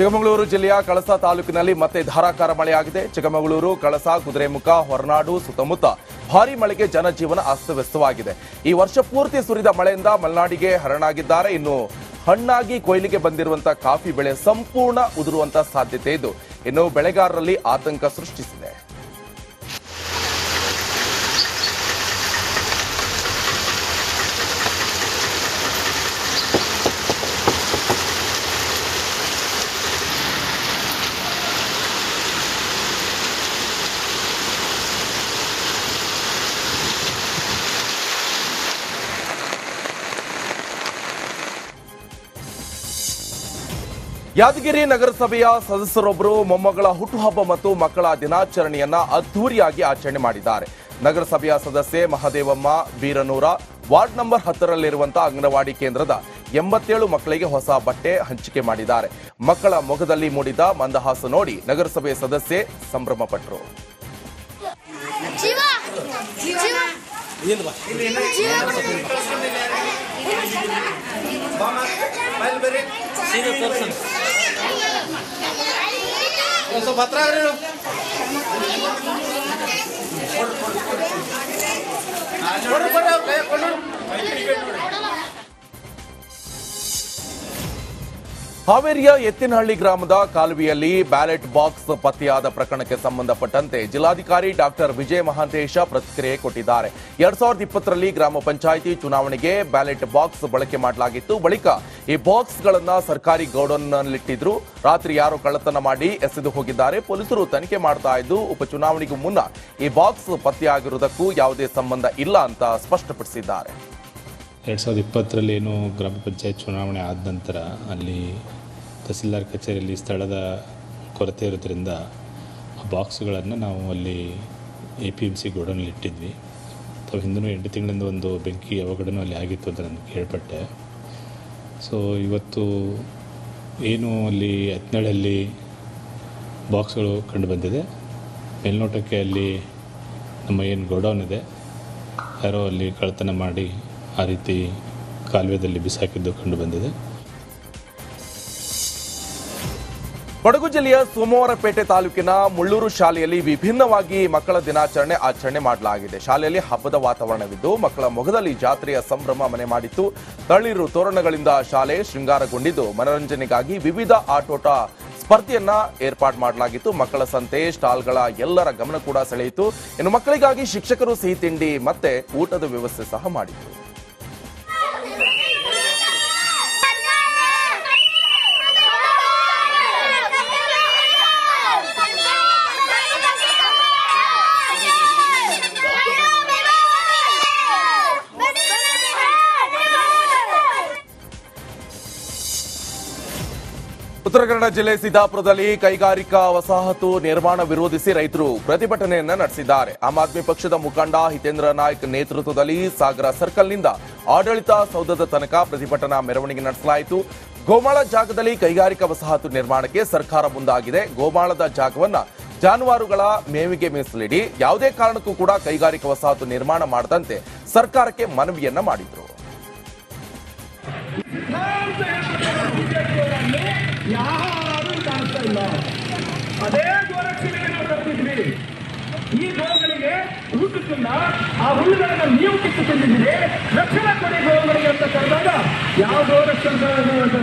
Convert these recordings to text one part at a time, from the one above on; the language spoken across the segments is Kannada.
ಚಿಕ್ಕಮಗಳೂರು ಜಿಲ್ಲೆಯ ಕಳಸಾ ತಾಲೂಕಿನಲ್ಲಿ ಮತ್ತೆ ಧಾರಾಕಾರ ಮಳೆಯಾಗಿದೆ. ಚಿಕ್ಕಮಗಳೂರು, ಕಳಸಾ, ಕುದುರೆಮುಖ, ಹೊರನಾಡು, ಸುತ್ತಮುತ್ತ ಭಾರೀ ಮಳೆಗೆ ಜನಜೀವನ ಅಸ್ತವ್ಯಸ್ತವಾಗಿದೆ. ಈ ವರ್ಷ ಪೂರ್ತಿ ಸುರಿದ ಮಳೆಯಿಂದ ಮಲೆನಾಡಿಗೆ ಹರಣಾಗಿದ್ದಾರೆ. ಇನ್ನು ಹಣ್ಣಾಗಿ ಕೊಯ್ಲಿಗೆ ಬಂದಿರುವಂತಹ ಕಾಫಿ ಬೆಳೆ ಸಂಪೂರ್ಣ ಉದುರುವಂತಹ ಸಾಧ್ಯತೆ ಇದ್ದು ಇನ್ನು ಬೆಳೆಗಾರರಲ್ಲಿ ಆತಂಕ ಸೃಷ್ಟಿಸಿದೆ. ಯಾದಗಿರಿ ನಗರಸಭೆಯ ಸದಸ್ಯರೊಬ್ಬರು ಮೊಮ್ಮಗಳ ಹುಟ್ಟುಹಬ್ಬ ಮತ್ತು ಮಕ್ಕಳ ದಿನಾಚರಣೆಯನ್ನ ಅದ್ದೂರಿಯಾಗಿ ಆಚರಣೆ ಮಾಡಿದ್ದಾರೆ. ನಗರಸಭೆಯ ಸದಸ್ಯೆ ಮಹದೇವಮ್ಮ ಬೀರನೂರ ವಾರ್ಡ್ ನಂಬರ್ ಹತ್ತರಲ್ಲಿರುವಂತಹ ಅಂಗನವಾಡಿ ಕೇಂದ್ರದ ಎಂಬತ್ತೇಳು ಮಕ್ಕಳಿಗೆ ಹೊಸ ಬಟ್ಟೆ ಹಂಚಿಕೆ ಮಾಡಿದ್ದಾರೆ. ಮಕ್ಕಳ ಮೊಗದಲ್ಲಿ ಮೂಡಿದ ಮಂದಹಾಸ ನೋಡಿ ನಗರಸಭೆಯ ಸದಸ್ಯೆ ಸಂಭ್ರಮಪಟ್ಟರು ಜೀವ ಒಂದು ಸ್ವಲ್ಪ ಹತ್ರ ಆಗ್ರಿ. ಕೊಡ್ರಿ, ಕೊಡ್ರಿ, ಕೊಡ್ರಿ. ಹಾವೇರಿಯ ಎತ್ತಿನಹಳ್ಳಿ ಗ್ರಾಮದ ಕಾಲುವೆಯಲ್ಲಿ ಬ್ಯಾಲೆಟ್ ಬಾಕ್ಸ್ ಪತ್ತೆಯಾದ ಪ್ರಕರಣಕ್ಕೆ ಸಂಬಂಧಪಟ್ಟಂತೆ ಜಿಲ್ಲಾಧಿಕಾರಿ ಡಾಕ್ಟರ್ ವಿಜಯ ಮಹಾಂತೇಶ ಪ್ರತಿಕ್ರಿಯೆ ಕೊಟ್ಟಿದ್ದಾರೆ. ಎರಡ್ ಸಾವಿರದ ಇಪ್ಪತ್ತರಲ್ಲಿ ಗ್ರಾಮ ಪಂಚಾಯಿತಿ ಚುನಾವಣೆಗೆ ಬ್ಯಾಲೆಟ್ ಬಾಕ್ಸ್ ಬಳಕೆ ಮಾಡಲಾಗಿತ್ತು. ಬಳಿಕ ಈ ಬಾಕ್ಸ್ಗಳನ್ನು ಸರ್ಕಾರಿ ಗೌಡೌನ್ನಲ್ಲಿಟ್ಟಿದ್ರು. ರಾತ್ರಿ ಯಾರೋ ಕಳ್ಳತನ ಮಾಡಿ ಎಸೆದು ಹೋಗಿದ್ದಾರೆ. ಪೊಲೀಸರು ತನಿಖೆ ಮಾಡ್ತಾ ಇದ್ದು ಉಪಚುನಾವಣೆಗೂ ಮುನ್ನ ಈ ಬಾಕ್ಸ್ ಪತ್ತೆಯಾಗಿರುವುದಕ್ಕೂ ಯಾವುದೇ ಸಂಬಂಧ ಇಲ್ಲ ಅಂತ ಸ್ಪಷ್ಟಪಡಿಸಿದ್ದಾರೆ. ಎರಡು ಸಾವಿರದ ಇಪ್ಪತ್ತರಲ್ಲಿ ಏನು ಗ್ರಾಮ ಪಂಚಾಯತ್ ಚುನಾವಣೆ ಆದ ನಂತರ ಅಲ್ಲಿ ತಹಸೀಲ್ದಾರ್ ಕಚೇರಿಯಲ್ಲಿ ಸ್ಥಳದ ಕೊರತೆ ಇರೋದ್ರಿಂದ ಆ ಬಾಕ್ಸ್ಗಳನ್ನು ನಾವು ಅಲ್ಲಿ ಎ ಪಿ ಎಂ ಸಿ ಗೋಡನಲ್ಲಿ ಇಟ್ಟಿದ್ವಿ. ಅಥವಾ ಹಿಂದೂ ಎಂಟು ತಿಂಗಳಿಂದ ಒಂದು ಬೆಂಕಿ ಅವಘಡನೂ ಅಲ್ಲಿ ಆಗಿತ್ತು ಅಂತ ನಾನು ಕೇಳ್ಪಟ್ಟೆ. ಸೊ ಇವತ್ತು ಏನು ಅಲ್ಲಿ ಹತ್ನಾಳಲ್ಲಿ ಬಾಕ್ಸ್ಗಳು ಕಂಡುಬಂದಿದೆ ಮೇಲ್ನೋಟಕ್ಕೆ ಅಲ್ಲಿ ನಮ್ಮ ಏನು ಗೋಡೌನ್ ಇದೆ, ಯಾರೋ ಅಲ್ಲಿ ಕಳ್ತನ ಮಾಡಿ ಆ ರೀತಿ ಕಾಲುವೆದಲ್ಲಿ ಬಿಸಾಕಿದ್ದು ಕಂಡು ಬಂದಿದೆ. ಕೊಡಗು ಜಿಲ್ಲೆಯ ಸೋಮವಾರಪೇಟೆ ತಾಲೂಕಿನ ಮುಳ್ಳೂರು ಶಾಲೆಯಲ್ಲಿ ವಿಭಿನ್ನವಾಗಿ ಮಕ್ಕಳ ದಿನಾಚರಣೆ ಆಚರಣೆ ಮಾಡಲಾಗಿದೆ. ಶಾಲೆಯಲ್ಲಿ ಹಬ್ಬದ ವಾತಾವರಣವಿದ್ದು, ಮಕ್ಕಳ ಮೊಗದಲ್ಲಿ ಜಾತ್ರೆಯ ಸಂಭ್ರಮ ಮನೆ ಮಾಡಿತ್ತು. ತಳಿರು ತೋರಣಗಳಿಂದ ಶಾಲೆ ಶೃಂಗಾರಗೊಂಡಿದ್ದು, ಮನರಂಜನೆಗಾಗಿ ವಿವಿಧ ಆಟೋಟ ಸ್ಪರ್ಧೆಯನ್ನ ಏರ್ಪಾಡು ಮಾಡಲಾಗಿತ್ತು. ಮಕ್ಕಳ ಸಂತೆ, ಸ್ಟಾಲ್ಗಳ ಎಲ್ಲರ ಗಮನ ಕೂಡ ಸೆಳೆಯಿತು. ಇನ್ನು ಮಕ್ಕಳಿಗಾಗಿ ಶಿಕ್ಷಕರು ಸಿಹಿ ತಿಂಡಿ ಮತ್ತೆ ಊಟದ ವ್ಯವಸ್ಥೆ ಸಹ ಮಾಡಿತ್ತು ಉತ್ತರ ಕನ್ನಡ ಜಿಲ್ಲೆ ಸಿದ್ದಾಪುರದಲ್ಲಿ ಕೈಗಾರಿಕಾ ವಸಾಹತು ನಿರ್ಮಾಣ ವಿರೋಧಿಸಿ ರೈತರು ಪ್ರತಿಭಟನೆಯನ್ನ ನಡೆಸಿದ್ದಾರೆ. ಆಮ್ ಆದ್ಮಿ ಪಕ್ಷದ ಮುಖಂಡ ಹಿತೇಂದ್ರ ನಾಯ್ಕ್ ನೇತೃತ್ವದಲ್ಲಿ ಸಾಗರ ಸರ್ಕಲ್ನಿಂದ ಆಡಳಿತ ಸೌಧದ ತನಕ ಪ್ರತಿಭಟನಾ ಮೆರವಣಿಗೆ ನಡೆಸಲಾಯಿತು. ಗೋಮಾಳ ಜಾಗದಲ್ಲಿ ಕೈಗಾರಿಕಾ ವಸಾಹತು ನಿರ್ಮಾಣಕ್ಕೆ ಸರ್ಕಾರ ಮುಂದಾಗಿದೆ. ಗೋಮಾಳದ ಜಾಗವನ್ನ ಜಾನುವಾರುಗಳ ಮೇವಿಗೆ ಮೀಸಲಿಡಿ. ಯಾವುದೇ ಕಾರಣಕ್ಕೂ ಕೂಡ ಕೈಗಾರಿಕಾ ವಸಾಹತು ನಿರ್ಮಾಣ ಮಾಡದಂತೆ ಸರ್ಕಾರಕ್ಕೆ ಮನವಿಯನ್ನ ಮಾಡಿದ್ರು. ಯಾರು ಕಾಣಿಸ್ತಾ ಇಲ್ಲ. ಅದೇ ಗೋರಕ್ಷಣೆಗೆ ನಾವು ತಪ್ಪಿದ್ವಿ ಈ ಗೋಗಳಿಗೆ ಹುಟ್ಟುತ್ತಿಲ್ಲ ಆ ಹುಲ್ಲುಗಳನ್ನು ನೀವು ಕಿತ್ತು ತಿಂದಿದ್ದೀರಿ ರಕ್ಷಣೆ ಕೊಡಿ ಗೋಗಳಿಗೆ ಅಂತ ಕರೆದಾಗ ಯಾವ ಗೋರಕ್ಷಣೆ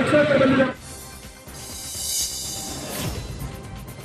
ರಕ್ಷಣೆ ಬಂದಿದೆ.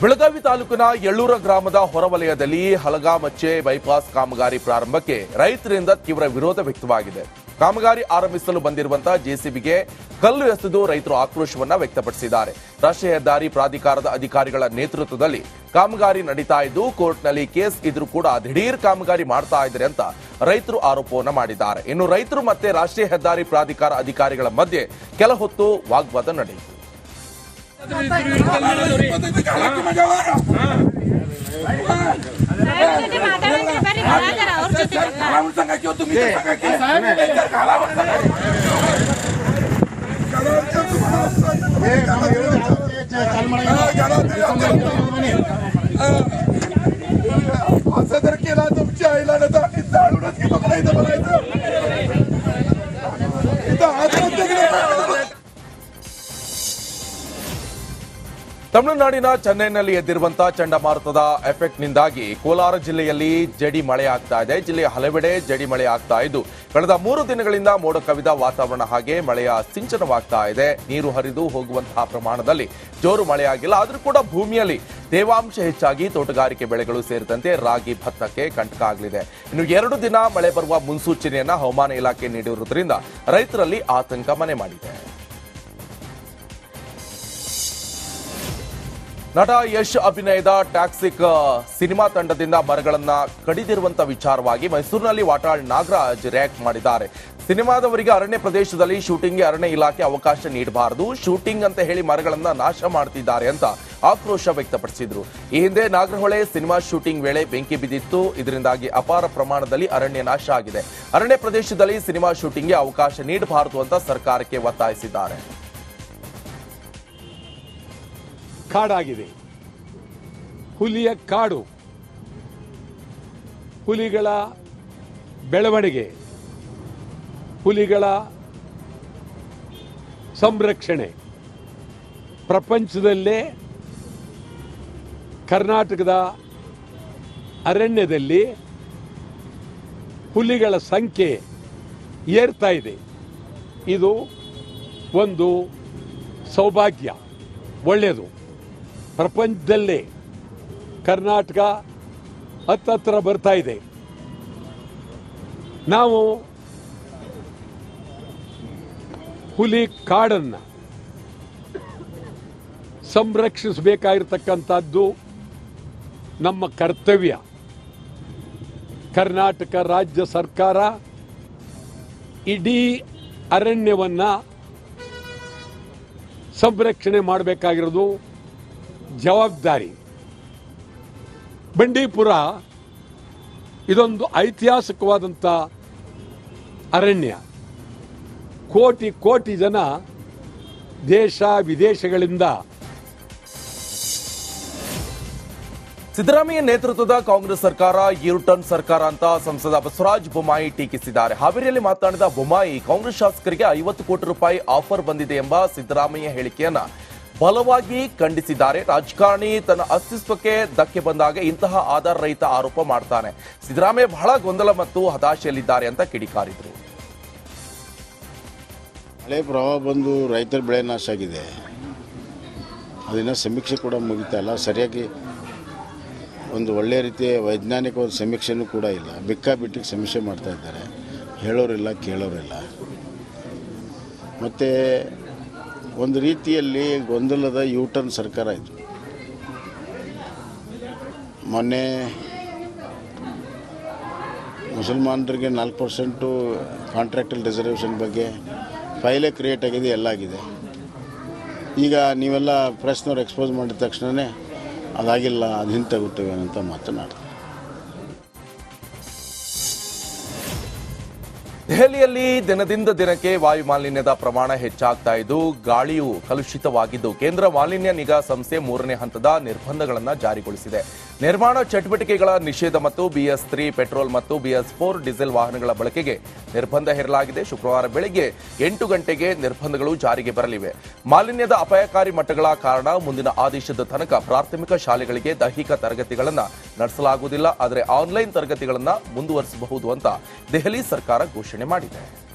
ಬೆಳಗಾವಿ ತಾಲೂಕಿನ ಎಳ್ಳೂರ ಗ್ರಾಮದ ಹೊರವಲಯದಲ್ಲಿ ಹಲಗಾಮಚ್ಚೆ ಬೈಪಾಸ್ ಕಾಮಗಾರಿ ಪ್ರಾರಂಭಕ್ಕೆ ರೈತರಿಂದ ತೀವ್ರ ವಿರೋಧ ವ್ಯಕ್ತವಾಗಿದೆ. ಕಾಮಗಾರಿ ಆರಂಭಿಸಲು ಬಂದಿರುವಂತಹ ಜೆಸಿಬಿಗೆ ಕಲ್ಲು ಎಸೆದು ರೈತರು ಆಕ್ರೋಶವನ್ನ ವ್ಯಕ್ತಪಡಿಸಿದ್ದಾರೆ ರಾಷ್ಟ್ರೀಯ ಹೆದ್ದಾರಿ ಪ್ರಾಧಿಕಾರದ ಅಧಿಕಾರಿಗಳ ನೇತೃತ್ವದಲ್ಲಿ ಕಾಮಗಾರಿ ನಡೀತಾ ಇದ್ದು ಕೋರ್ಟ್ನಲ್ಲಿ ಕೇಸ್ ಇದ್ರೂ ಕೂಡ ದಿಢೀರ್ ಕಾಮಗಾರಿ ಮಾಡ್ತಾ ಇದ್ದಾರೆ ಅಂತ ರೈತರು ಆರೋಪವನ್ನು ಮಾಡಿದ್ದಾರೆ ಇನ್ನು ರೈತರು ಮತ್ತೆ ರಾಷ್ಟ್ರೀಯ ಹೆದ್ದಾರಿ ಪ್ರಾಧಿಕಾರ ಅಧಿಕಾರಿಗಳ ಮಧ್ಯೆ ಕೆಲ ಹೊತ್ತು ವಾಗ್ವಾದ ನಡೆಯಿತು घालावून सांगा किंवा तुम्ही सांगा. की घालावून सांगा असं जर केला तुमच्या आईला ना तर आम्ही जाळूनच घेतो करायचं म्हणायचं ತಮಿಳುನಾಡಿನ ಚೆನ್ನೈನಲ್ಲಿ ಎದ್ದಿರುವಂತಹ ಚಂಡಮಾರುತದ ಎಫೆಕ್ಟ್ನಿಂದಾಗಿ ಕೋಲಾರ ಜಿಲ್ಲೆಯಲ್ಲಿ ಜಡಿ ಮಳೆ ಆಗ್ತಾ ಇದೆ. ಜಿಲ್ಲೆಯ ಹಲವೆಡೆ ಜಡಿ ಮಳೆ ಆಗ್ತಾ ಇದ್ದು, ಕಳೆದ ಮೂರು ದಿನಗಳಿಂದ ಮೋಡ ಕವಿದ ವಾತಾವರಣ ಹಾಗೆ ಮಳೆಯ ಸಿಂಚನವಾಗ್ತಾ ಇದೆ. ನೀರು ಹರಿದು ಹೋಗುವಂತಹ ಪ್ರಮಾಣದಲ್ಲಿ ಜೋರು ಮಳೆಯಾಗಿಲ್ಲ. ಆದರೂ ಕೂಡ ಭೂಮಿಯಲ್ಲಿ ತೇವಾಂಶ ಹೆಚ್ಚಾಗಿ ತೋಟಗಾರಿಕೆ ಬೆಳೆಗಳು ಸೇರಿದಂತೆ ರಾಗಿ, ಭತ್ತಕ್ಕೆ ಕಂಟಕ ಆಗಲಿದೆ ಇನ್ನು ಎರಡು ದಿನ ಮಳೆ ಬರುವ ಮುನ್ಸೂಚನೆಯನ್ನ ಹವಾಮಾನ ಇಲಾಖೆ ನೀಡಿರುವುದರಿಂದ ರೈತರಲ್ಲಿ ಆತಂಕ ಮನೆ ಮಾಡಿದೆ. ನಟ ಯಶ್ ಅಭಿನಯದ ಟ್ಯಾಕ್ಸಿಕ್ ಸಿನಿಮಾ ತಂಡದಿಂದ ಮರಗಳನ್ನ ಕಡಿದಿರುವಂತ ವಿಚಾರವಾಗಿ ಮೈಸೂರಿನಲ್ಲಿ ವಾಟಾಳ್ ನಾಗರಾಜ್ ರಿಯಾಕ್ಟ್ ಮಾಡಿದ್ದಾರೆ. ಸಿನಿಮಾದವರಿಗೆ ಅರಣ್ಯ ಪ್ರದೇಶದಲ್ಲಿ ಶೂಟಿಂಗ್ಗೆ ಅರಣ್ಯ ಇಲಾಖೆ ಅವಕಾಶ ನೀಡಬಾರದು, ಶೂಟಿಂಗ್ ಅಂತ ಹೇಳಿ ಮರಗಳನ್ನ ನಾಶ ಮಾಡ್ತಿದ್ದಾರೆ ಅಂತ ಆಕ್ರೋಶ ವ್ಯಕ್ತಪಡಿಸಿದ್ರು. ಈ ಹಿಂದೆ ನಾಗರಹೊಳೆ ಸಿನಿಮಾ ಶೂಟಿಂಗ್ ವೇಳೆ ಬೆಂಕಿ ಬಿದ್ದಿತ್ತು, ಇದರಿಂದಾಗಿ ಅಪಾರ ಪ್ರಮಾಣದಲ್ಲಿ ಅರಣ್ಯ ನಾಶ ಆಗಿದೆ. ಅರಣ್ಯ ಪ್ರದೇಶದಲ್ಲಿ ಸಿನಿಮಾ ಶೂಟಿಂಗ್ಗೆ ಅವಕಾಶ ನೀಡಬಾರದು ಅಂತ ಸರ್ಕಾರಕ್ಕೆ ಒತ್ತಾಯಿಸಿದ್ದಾರೆ. ಕಾಡಾಗಿದೆ. ಹುಲಿಯ ಕಾಡು. ಹುಲಿಗಳ ಬೆಳವಣಿಗೆ. ಹುಲಿಗಳ ಸಂರಕ್ಷಣೆ. ಪ್ರಪಂಚದಲ್ಲೇ ಕರ್ನಾಟಕದ ಅರಣ್ಯದಲ್ಲಿ ಹುಲಿಗಳ ಸಂಖ್ಯೆ ಏರ್ತಾ ಇದೆ. ಇದು ಒಂದು ಸೌಭಾಗ್ಯ. ಒಳ್ಳೆಯದು. ಪ್ರಪಂಚದಲ್ಲೇ ಕರ್ನಾಟಕ ಹತ್ತತ್ರ ಬರ್ತಾ ಇದೆ. ನಾವು ಹುಲಿ ಕಾಡನ್ನು ಸಂರಕ್ಷಿಸಬೇಕಾಗಿರ್ತಕ್ಕಂಥದ್ದು ನಮ್ಮ ಕರ್ತವ್ಯ. ಕರ್ನಾಟಕ ರಾಜ್ಯ ಸರ್ಕಾರ ಇಡೀ ಅರಣ್ಯವನ್ನು ಸಂರಕ್ಷಣೆ ಮಾಡಬೇಕಾಗಿರೋದು ಜವಾಬ್ದಾರಿ. ಬಂಡೀಪುರ ಇದೊಂದು ಐತಿಹಾಸಿಕವಾದಂಥ ಅರಣ್ಯ. ಕೋಟಿ ಕೋಟಿ ಜನ ದೇಶ ವಿದೇಶಗಳಿಂದ. ಸಿದ್ದರಾಮಯ್ಯ ನೇತೃತ್ವದ ಕಾಂಗ್ರೆಸ್ ಸರ್ಕಾರ ಯೂಟರ್ನ್ ಸರ್ಕಾರ ಅಂತ ಸಂಸದ ಬಸವರಾಜ ಬೊಮ್ಮಾಯಿ ಟೀಕಿಸಿದ್ದಾರೆ. ಹಾವೇರಿಯಲ್ಲಿ ಮಾತನಾಡಿದ ಬೊಮ್ಮಾಯಿ, ಕಾಂಗ್ರೆಸ್ ಶಾಸಕರಿಗೆ ಐವತ್ತು ಕೋಟಿ ರೂಪಾಯಿ ಆಫರ್ ಬಂದಿದೆ ಎಂಬ ಸಿದ್ದರಾಮಯ್ಯ ಹೇಳಿಕೆಯನ್ನ ಬಲವಾಗಿ ಖಂಡಿಸಿದ್ದಾರೆ. ರಾಜಕಾರಣಿ ತನ್ನ ಅಸ್ತಿತ್ವಕ್ಕೆ ಧಕ್ಕೆ ಬಂದಾಗ ಇಂತಹ ಆಧಾರ ರಹಿತ ಆರೋಪ ಮಾಡ್ತಾನೆ. ಸಿದ್ದರಾಮಯ್ಯ ಬಹಳ ಗೊಂದಲ ಮತ್ತು ಹತಾಶೆಯಲ್ಲಿದ್ದಾರೆ ಅಂತ ಕಿಡಿಕಾರಿದ್ರು. ಮಳೆ ಪ್ರವಾಹ ಬಂದು ರೈತರ ಬೆಳೆ ನಾಶ ಆಗಿದೆ. ಅದನ್ನ ಸಮೀಕ್ಷೆ ಕೂಡ ಮುಗಿತಾ ಇಲ್ಲ. ಸರಿಯಾಗಿ ಒಂದು ಒಳ್ಳೆಯ ರೀತಿಯ ವೈಜ್ಞಾನಿಕವಾದ ಸಮೀಕ್ಷೆನೂ ಕೂಡ ಇಲ್ಲ. ಬಿಕ್ಕಾಬಿಟ್ಟಿಗೆ ಸಮೀಕ್ಷೆ ಮಾಡ್ತಾ ಇದ್ದಾರೆ. ಹೇಳೋರಿಲ್ಲ, ಕೇಳೋರಿಲ್ಲ. ಮತ್ತು ಒಂದು ರೀತಿಯಲ್ಲಿ ಗೊಂದಲದ ಯೂಟರ್ನ್ ಸರ್ಕಾರ ಇದು. ಮೊನ್ನೆ ಮುಸಲ್ಮಾನರಿಗೆ ನಾಲ್ಕು ಪರ್ಸೆಂಟು ಕಾಂಟ್ರಾಕ್ಟಲ್ ರಿಸರ್ವೇಷನ್ ಬಗ್ಗೆ ಫೈಲೇ ಕ್ರಿಯೇಟ್ ಆಗಿದೆ, ಎಲ್ಲ ಆಗಿದೆ. ಈಗ ನೀವೆಲ್ಲ ಪ್ರೆಸ್ನವ್ರು ಎಕ್ಸ್ಪೋಸ್ ಮಾಡಿದ ತಕ್ಷಣವೇ ಅದಾಗಿಲ್ಲ ಅದು ಹಿಂತಾಗುತ್ತೇವೆ ಅಂತ ಮಾತನಾಡ್ತಾರೆ ದೆಹಲಿಯಲ್ಲಿ ದಿನದಿಂದ ದಿನಕ್ಕೆ ವಾಯು ಮಾಲಿನ್ಯದ ಪ್ರಮಾಣ ಹೆಚ್ಚಾಗ್ತಾ ಇದ್ದು, ಗಾಳಿಯು ಕಲುಷಿತವಾಗಿದ್ದು, ಕೇಂದ್ರ ಮಾಲಿನ್ಯ ನಿಗಾ ಸಂಸ್ಥೆ ಮೂರನೇ ಹಂತದ ನಿರ್ಬಂಧಗಳನ್ನು ಜಾರಿಗೊಳಿಸಿದೆ. ನಿರ್ಮಾಣ ಚಟುವಟಿಕೆಗಳ ನಿಷೇಧ ಮತ್ತು ಬಿಎಸ್ ತ್ರೀ ಪೆಟ್ರೋಲ್ ಮತ್ತು ಬಿಎಸ್ ಫೋರ್ ಡೀಸೆಲ್ ವಾಹನಗಳ ಬಳಕೆಗೆ ನಿರ್ಬಂಧ ಹೇರಲಾಗಿದೆ. ಶುಕ್ರವಾರ ಬೆಳಗ್ಗೆ ಎಂಟು ಗಂಟೆಗೆ ನಿರ್ಬಂಧಗಳು ಜಾರಿಗೆ ಬರಲಿವೆ. ಮಾಲಿನ್ಯದ ಅಪಾಯಕಾರಿ ಮಟ್ಟಗಳ ಕಾರಣ ಮುಂದಿನ ಆದೇಶದ ತನಕ ಪ್ರಾಥಮಿಕ ಶಾಲೆಗಳಿಗೆ ದೈಹಿಕ ತರಗತಿಗಳನ್ನು ನಡೆಸಲಾಗುವುದಿಲ್ಲ. ಆದರೆ ಆನ್ಲೈನ್ ತರಗತಿಗಳನ್ನು ಮುಂದುವರಿಸಬಹುದು ಅಂತ ದೆಹಲಿ ಸರ್ಕಾರ ಘೋಷಣೆ ಮಾಡಿದೆ.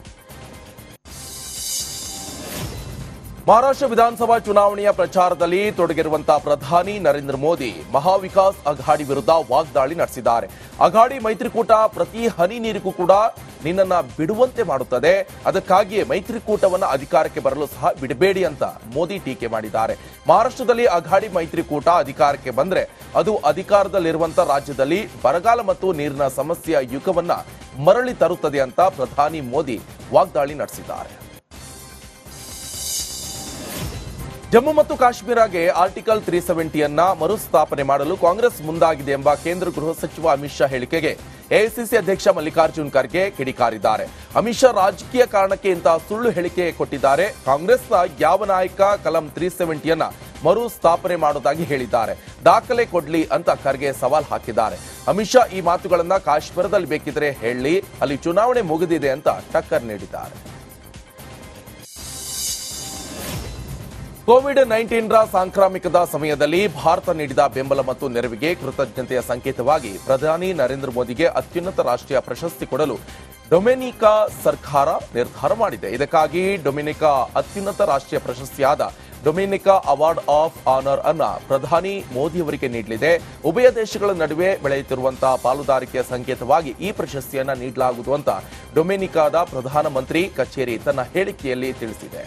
ಮಹಾರಾಷ್ಟ್ರ ವಿಧಾನಸಭಾ ಚುನಾವಣೆಯ ಪ್ರಚಾರದಲ್ಲಿ ತೊಡಗಿರುವಂತಹ ಪ್ರಧಾನಿ ನರೇಂದ್ರ ಮೋದಿ ಮಹಾವಿಕಾಸ್ ಅಘಾಡಿ ವಿರುದ್ಧ ವಾಗ್ದಾಳಿ ನಡೆಸಿದ್ದಾರೆ. ಅಘಾಡಿ ಮೈತ್ರಿಕೂಟ ಪ್ರತಿ ಹನಿ ನೀರಿಗೂ ಕೂಡ ನಿನ್ನನ್ನ ಬಿಡುವಂತೆ ಮಾಡುತ್ತದೆ. ಅದಕ್ಕಾಗಿಯೇ ಮೈತ್ರಿಕೂಟವನ್ನು ಅಧಿಕಾರಕ್ಕೆ ಬರಲು ಸಹ ಬಿಡಬೇಡಿ ಅಂತ ಮೋದಿ ಟೀಕೆ ಮಾಡಿದ್ದಾರೆ. ಮಹಾರಾಷ್ಟ್ರದಲ್ಲಿ ಅಘಾಡಿ ಮೈತ್ರಿಕೂಟ ಅಧಿಕಾರಕ್ಕೆ ಬಂದ್ರೆ ಅದು ಅಧಿಕಾರದಲ್ಲಿರುವಂತಹ ರಾಜ್ಯದಲ್ಲಿ ಬರಗಾಲ ಮತ್ತು ನೀರಿನ ಸಮಸ್ಯೆಯ ಯುಗವನ್ನ ಮರಳಿ ತರುತ್ತದೆ ಅಂತ ಪ್ರಧಾನಿ ಮೋದಿ ವಾಗ್ದಾಳಿ ನಡೆಸಿದ್ದಾರೆ. ಜಮ್ಮು ಮತ್ತು ಕಾಶ್ಮೀರಗೆ ಆರ್ಟಿಕಲ್ ತ್ರೀ ಸೆವೆಂಟಿಯನ್ನ ಮರುಸ್ಥಾಪನೆ ಮಾಡಲು ಕಾಂಗ್ರೆಸ್ ಮುಂದಾಗಿದೆ ಎಂಬ ಕೇಂದ್ರ ಗೃಹ ಸಚಿವ ಅಮಿತ್ ಶಾ ಹೇಳಿಕೆಗೆ ಎಐಸಿಸಿ ಅಧ್ಯಕ್ಷ ಮಲ್ಲಿಕಾರ್ಜುನ್ ಖರ್ಗೆ ಕಿಡಿಕಾರಿದ್ದಾರೆ. ಅಮಿತ್ ಶಾ ರಾಜಕೀಯ ಕಾರಣಕ್ಕೆ ಇಂತಹ ಸುಳ್ಳು ಹೇಳಿಕೆ ಕೊಟ್ಟಿದ್ದಾರೆ. ಕಾಂಗ್ರೆಸ್ನ ಯಾವ ನಾಯಕ ಕಲಂ ತ್ರೀ ಸೆವೆಂಟಿಯನ್ನ ಮರು ಸ್ಥಾಪನೆ ಮಾಡೋದಾಗಿ ಹೇಳಿದ್ದಾರೆ. ದಾಖಲೆ ಕೊಡ್ಲಿ ಅಂತ ಖರ್ಗೆ ಸವಾಲ್ ಹಾಕಿದ್ದಾರೆ. ಅಮಿತ್ ಶಾ ಈ ಮಾತುಗಳನ್ನ ಕಾಶ್ಮೀರದಲ್ಲಿ ಬೇಕಿದ್ರೆ ಹೇಳಿ, ಅಲ್ಲಿ ಚುನಾವಣೆ ಮುಗಿದಿದೆ ಅಂತ ಟಕ್ಕರ್ ನೀಡಿದ್ದಾರೆ. ಕೋವಿಡ್ ನೈನ್ಟೀನ್ ರ ಸಾಂಕ್ರಾಮಿಕದ ಸಮಯದಲ್ಲಿ ಭಾರತ ನೀಡಿದ ಬೆಂಬಲ ಮತ್ತು ನೆರವಿಗೆ ಕೃತಜ್ಞತೆಯ ಸಂಕೇತವಾಗಿ ಪ್ರಧಾನಿ ನರೇಂದ್ರ ಮೋದಿಗೆ ಅತ್ಯುನ್ನತ ರಾಷ್ಟ್ರೀಯ ಪ್ರಶಸ್ತಿ ಕೊಡಲು ಡೊಮಿನಿಕಾ ಸರ್ಕಾರ ನಿರ್ಧಾರ ಮಾಡಿದೆ. ಇದಕ್ಕಾಗಿ ಡೊಮಿನಿಕಾ ಅತ್ಯುನ್ನತ ರಾಷ್ಟ್ರೀಯ ಪ್ರಶಸ್ತಿಯಾದ ಡೊಮಿನಿಕಾ ಅವಾರ್ಡ್ ಆಫ್ ಆನರ್ ಅನ್ನ ಪ್ರಧಾನಿ ಮೋದಿ ಅವರಿಗೆ ನೀಡಲಿದೆ. ಉಭಯ ದೇಶಗಳ ನಡುವೆ ಬೆಳೆಯುತ್ತಿರುವಂತಹ ಪಾಲುದಾರಿಕೆಯ ಸಂಕೇತವಾಗಿ ಈ ಪ್ರಶಸ್ತಿಯನ್ನು ನೀಡಲಾಗುವುದು ಅಂತ ಡೊಮಿನಿಕಾದ ಪ್ರಧಾನಮಂತ್ರಿ ಕಚೇರಿ ತನ್ನ ಹೇಳಿಕೆಯಲ್ಲಿ ತಿಳಿಸಿದೆ.